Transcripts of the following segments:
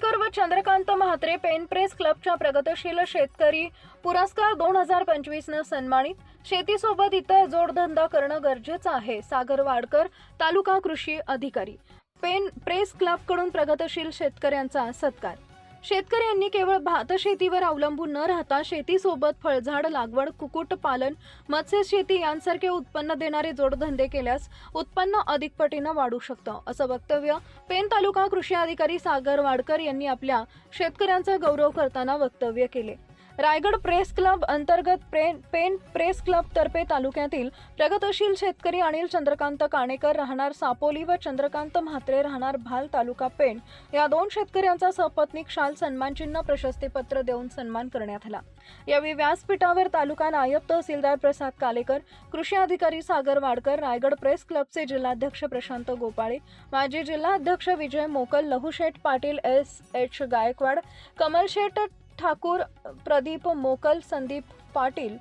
Thackeray pen press क्लबच्या प्रगतशील शेतकरी पुरस्कार दोन हजार पंचवीसनं सन्मानित. शेतीसोबत इतर जोडधंदा करणं गरजेचं आहे सागर वाडकर तालुका कृषी अधिकारी. पेन प्रेस क्लबकडून प्रगतशील शेतकऱ्यांचा सत्कार. शेतकऱ्यांनी केवळ भात शेतीवर अवलंबून न राहता शेतीसोबत फळझाड लागवड कुक्कुटपालन मत्स्यशेती यांसारखे उत्पन्न देणारे जोडधंदे केल्यास उत्पन्न अधिक पटीनं वाढू शकतं असं वक्तव्य पेन तालुका कृषी अधिकारी सागर वाडकर यांनी आपल्या शेतकऱ्यांचा गौरव करताना वक्तव्य केले. रायगड प्रेस क्लब अंतर्गत पेन पेन प्रेस क्लब तर्फे तालुक्यातील प्रगतशील शेतकरी अनिल चंद्रकांत काणेकर राहणार सापोली व चंद्रकांत म्हात्रे राहणार भाल तालुका पेण. या दोन शेतकऱ्यांचा सपत्नीक शाल सन्मानचिन्ह प्रशस्तीपत्र देऊन सन्मान करण्यात आला. यावेळी व्यासपीठावर तालुका नायब तहसीलदार प्रसाद कालेकर कृषी अधिकारी सागर वाडकर रायगड प्रेस क्लबचे जिल्हाध्यक्ष प्रशांत गोपाळे माजी जिल्हाध्यक्ष विजय मोकल लहुशेठ पाटील एस एच गायकवाड कमलशेठ ठाकूर प्रदीप मोकल संदीप पाटील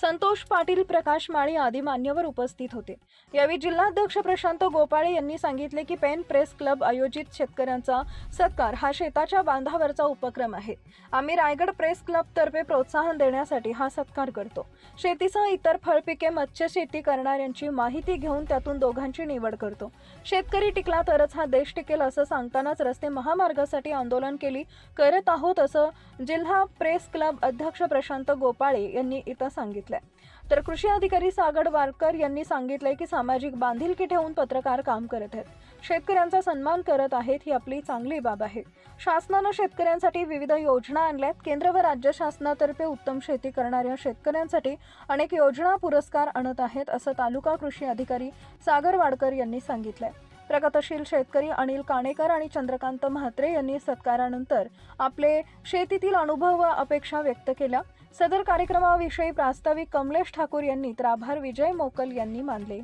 संतोष पाटील प्रकाश माळी आदी मान्यवर उपस्थित होते. यावेळी जिल्हाध्यक्ष प्रशांत गोपाळे यांनी सांगितले की पेन प्रेस क्लब आयोजित शेतकऱ्यांचा सत्कार हा शेताच्या बांधावरचा उपक्रम आहे. आम्ही रायगड प्रेस क्लब तर्फे प्रोत्साहन देण्यासाठी हा सत्कार करतो. शेतीसह इतर फळपिके मत्स्यशेती करणाऱ्यांची माहिती घेऊन त्यातून दोघांची निवड करतो. शेतकरी टिकला तरच हा देश टिकेल असं सांगतानाच रस्ते महामार्गासाठी आंदोलन केली करत आहोत असं जिल्हा प्रेस क्लब अध्यक्ष प्रशांत गोपाळे यांनी इथं सांगितलं. सांगितलंय. तर कृषी अधिकारी सागर वारकर यांनी सांगितलंय की सामाजिक बांधिलकी ठेवून पत्रकार काम करत आहेत. शेतकऱ्यांचा सन्मान करत आहेत ही आपली चांगली बाब आहे. शासनानं शेतकऱ्यांसाठी विविध योजना आणल्यात. केंद्र व राज्य शासनातर्फे उत्तम शेती करणाऱ्या शेतकऱ्यांसाठी अनेक योजना पुरस्कार आणत आहेत असं तालुका कृषी अधिकारी सागर वाडकर यांनी सांगितलंय. प्रगतशील शेतकरी अनिल काणेकर आणि चंद्रकांत म्हात्रे यांनी सत्कारानंतर आपले शेतीतील अनुभव व अपेक्षा व्यक्त केल्या. सदर कार्यक्रमाविषयी प्रास्ताविक कमलेश ठाकूर यांनी तर आभार विजय मोकल यांनी मानले.